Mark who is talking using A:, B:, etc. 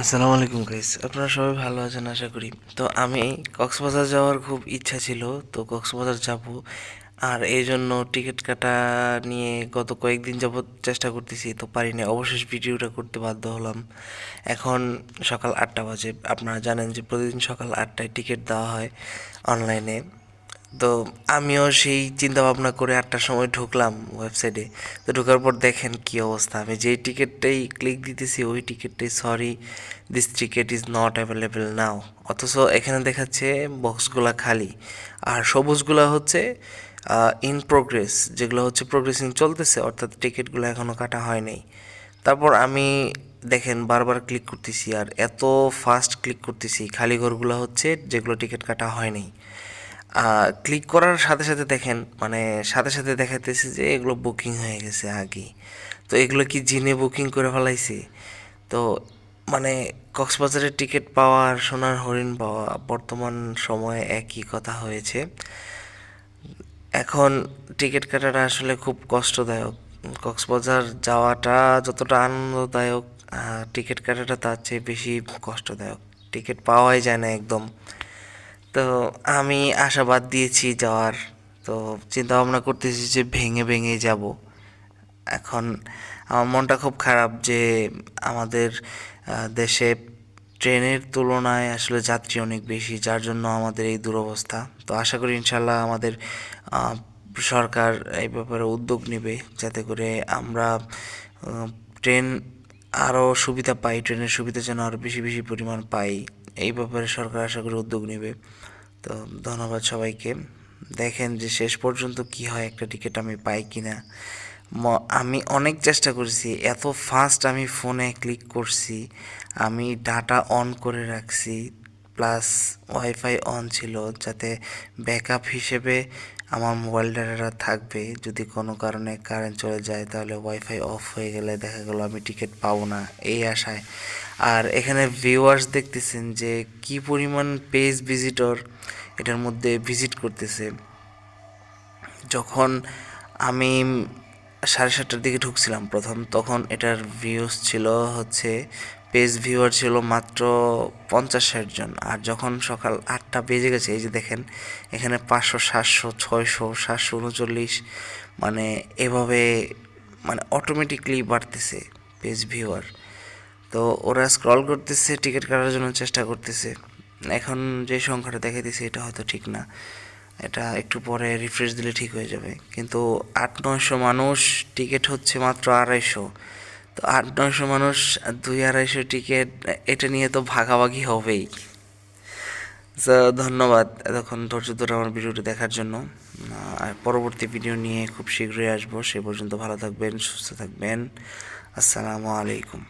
A: আসসালামু আলাইকুম গাইস, আপনারা সবাই ভালো আছেন আশা করি। তো আমি কক্সবাজার যাওয়ার খুব ইচ্ছা ছিল, তো কক্সবাজার যাব। আর এই জন্য টিকিট কাটা নিয়ে গত কয়েকদিন যাবৎ চেষ্টা করতেছি, তো পারি পারিনি। অবশেষ ভিডিওটা করতে বাধ্য হলাম। এখন সকাল আটটা বাজে। আপনারা জানেন যে প্রতিদিন সকাল আটটায় টিকিট দেওয়া হয় অনলাইনে। তো আমিও সেই চিন্তা ভাবনা করে আটটার সময় ঢুকলাম ওয়েবসাইটে তো ঢোকার পর দেখেন কি অবস্থা। আমি যেই টিকিটটাই ক্লিক দিতেছি, ওই টিকিটটাই sorry this ticket is not available now অথচ এখানে দেখাচ্ছে বক্সগুলা খালি। আর সবুজগুলা হচ্ছে ইন প্রোগ্রেস যেগুলো হচ্ছে প্রোগ্রেসিং চলতেছে, অর্থাৎ টিকিটগুলো এখনও কাটা হয়নি তারপর আমি দেখেন বারবার ক্লিক করতেছি, আর এত ফাস্ট ক্লিক করতেছি। খালি ঘরগুলো হচ্ছে যেগুলো টিকিট কাটা হয়নি ক্লিক করার সাথে সাথে দেখেন মানে সাথে সাথে দেখাইতেছে যে এগুলো বুকিং হয়ে গেছে আগে। তো এগুলো কি জিনে বুকিং করে ফেলাইছে? তো মানে কক্সবাজারের টিকিট পাওয়া আর সোনার হরিণ পাওয়া বর্তমান সময়ে একই কথা হয়েছে। এখন টিকিট কাটাটা আসলে খুব কষ্টদায়ক। কক্সবাজার যাওয়াটা যতটা আনন্দদায়ক টিকিট কাটাটা তার চেয়ে বেশি কষ্টদায়ক। টিকিট পাওয়াই যায় না একদম। তো আমি আশাবাদ দিয়েছি যাওয়ার। তো চিন্তা ভাবনা করতেছি যে ভেঙে ভেঙে যাব। এখন আমার মনটা খুব খারাপ যে আমাদের দেশে ট্রেনের তুলনায় আসলে যাত্রী অনেক বেশি, যার জন্য আমাদের এই দুরবস্থা। তো আশা করি ইনশাল্লাহ আমাদের সরকার এই ব্যাপারে উদ্যোগ নেবে যাতে করে আমরা ট্রেন আরও সুবিধা পাই, ট্রেনের সুবিধা যেন আরও বেশি বেশি পরিমাণ পাই। এই ব্যাপারে সরকার আশা করি উদ্যোগ নেবে। তো ধন্যবাদ সবাইকে। দেখেন যে শেষ পর্যন্ত কি হয়, একটা টিকিট আমি পাই কি না আমি অনেক চেষ্টা করেছি, এত ফাস্ট আমি ফোনে ক্লিক করছি, আমি ডাটা অন করে রাখছি। প্লাস ওয়াইফাই অন ছিল যাতে ব্যাকআপ হিসেবে আমার মোবাইল ডাটাটা থাকবে। যদি কোনো কারণে কারেন্ট চলে যায়, তাহলে ওয়াইফাই অফ হয়ে গেলে দেখা গেলো আমি টিকিট পাবো না। এই আশায়। আর এখানে ভিউয়ার্স দেখতেছেন যে কি পরিমাণ পেজ ভিজিটর এটার মধ্যে ভিজিট করতেছে। যখন আমি সাড়ে সাতটার দিকে ঢুকছিলাম প্রথম। তখন এটার ভিউজ ছিল হচ্ছে পেজ ভিউয়ার ছিল মাত্র পঞ্চাশ ষাট জন। আর যখন সকাল আটটা বেজে গেছে, এই যে দেখেন, এখানে পাঁচশো, সাতশো, ছয়শো, সাতশো উনচল্লিশ মানে এভাবে মানে অটোমেটিকলি বাড়তেছে পেজ ভিউয়ার তো ওরা স্ক্রল করতেছে টিকিট কাটার জন্য চেষ্টা করতেছে। এখন যে সংখ্যাটা দেখাইতেছে, এটা হয়তো ঠিক না। এটা একটু পরে রিফ্রেশ দিলে ঠিক হয়ে যাবে। কিন্তু আট নয়শো মানুষ টিকিট হচ্ছে মাত্র আড়াইশো তো আট নয়শো মানুষ, দুই আড়াইশো টিকিট এটা নিয়ে তো ভাগাভাগি হবেই। তো ধন্যবাদ এতক্ষণ ধৈর্য ধরে আমার ভিডিওটি দেখার জন্য। আর পরবর্তী ভিডিও নিয়ে খুব শীঘ্রই আসব। সে পর্যন্ত ভালো থাকবেন, সুস্থ থাকবেন। আসসালামু আলাইকুম।